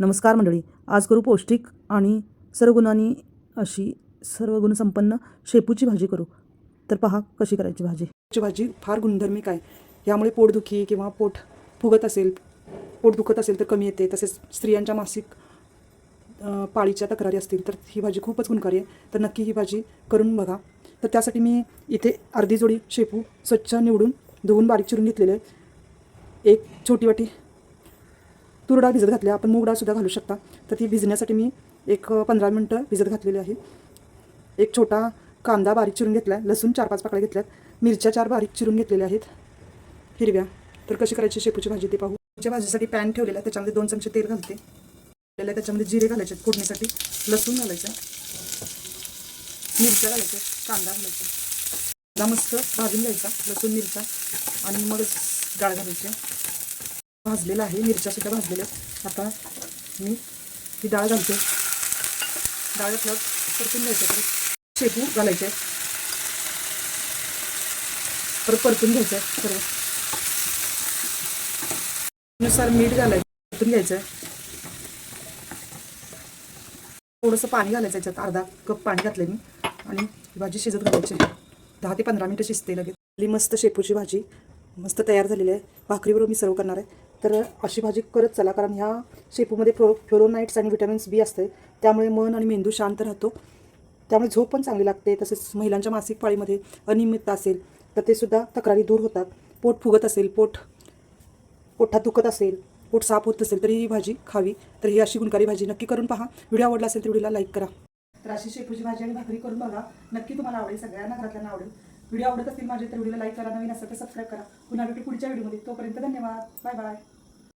नमस्कार मंडळी. आज करू पौष्टिक आणि सर्व गुणांनी अशी सर्व गुणसंपन्न शेपूची भाजी करू. तर पहा कशी करायची भाजी. शेपूची भाजी फार गुणधर्मिक आहे. यामुळे पोटदुखी किंवा पोट फुगत असेल पोट दुखत असेल तर कमी येते. तसेच स्त्रियांच्या मासिक पाळीच्या तक्रारी असतील तर ही भाजी खूपच गुणकारी आहे. तर नक्की ही भाजी करून बघा. तर त्यासाठी मी इथे अर्धी जोडी शेपू स्वच्छ निवडून धुवून बारीक चिरून घेतलेले एक छोटी वाटी तूर डाळ भिजत घातली. आपण मूग डाळसुद्धा घालू शकता. तर ती भिजण्यासाठी मी एक पंधरा मिनटं भिजत घातलेली आहे. एक छोटा कांदा बारीक चिरून घेतला आहे लसूण चार पाच पाकळ्या घेतल्यात. मिरच्या चार बारीक चिरून घेतलेल्या आहेत. हिरव्या. तर कशी करायची शेपूची भाजी ते पाहू. शेपूच्या भाजीसाठी पॅन ठेवलेला आहे. त्याच्यामध्ये दोन चमचे तेल घालते. आपल्याला त्याच्यामध्ये जिरे घालायचे आहेत फोडणीसाठी. लसूण घालायचं. मिरच्या घालायच्या कांदा घालायचा कांदा मस्त भाजून घ्यायचा. लसूण मिरच्या. आणि मग डाळ घालायची भाजलेला आहे मिरच्यासुद्धा भाजलेल्या आता मी ही डाळ घालते. डाळ घातल्यावर परतून घ्यायचं परत. शेपू घालायचे आहे. परत परतून घ्यायचं आहे सर्व. नुसार मीठ घालायचं परतून घ्यायचं आहे. थोडंसं पाणी घालायचं याच्यात अर्धा कप पाणी घातलं मी. आणि भाजी शिजत घालायची दहा ते पंधरा मिनटं शिजते लगेच. मस्त शेपूची भाजी मस्त तयार झालेली आहे. भाकरीबरोबर मी सर्व करणार आहे. तर अशी भाजी करत चला कारण ह्या शेपूमध्ये फ्लो फ्लोरोनाईट्स आणि विटॅमिन्स बी असते. त्यामुळे मन आणि मेंदू शांत राहतो. त्यामुळे झोप पण चांगली लागते तसेच महिलांच्या मासिक पाळीमध्ये अनियमितता असेल तर ते सुद्धा तक्रारी दूर होतात. पोट फुगत असेल पोट पोटात दुखत असेल पोट साफ होत असेल तरी ही भाजी खावी. तर ही अशी गुणकारी भाजी नक्की करून पहा. व्हिडिओ आवडला असेल तर व्हिडिओला लाईक करा. तर अशी शेपूची भाजी आणि भाकरी करून बघा. नक्की तुम्हाला आवडेल सगळ्यांना घरातल्यांना आवडेल. व्हिडिओ आवडत असतील माझे तर व्हिडिओला लाईक करा नवीन असेल तर सबस्क्राईब करा. पुन्हा भेटू पुढच्या व्हिडिओमध्ये. तोपर्यंत धन्यवाद. Bye bye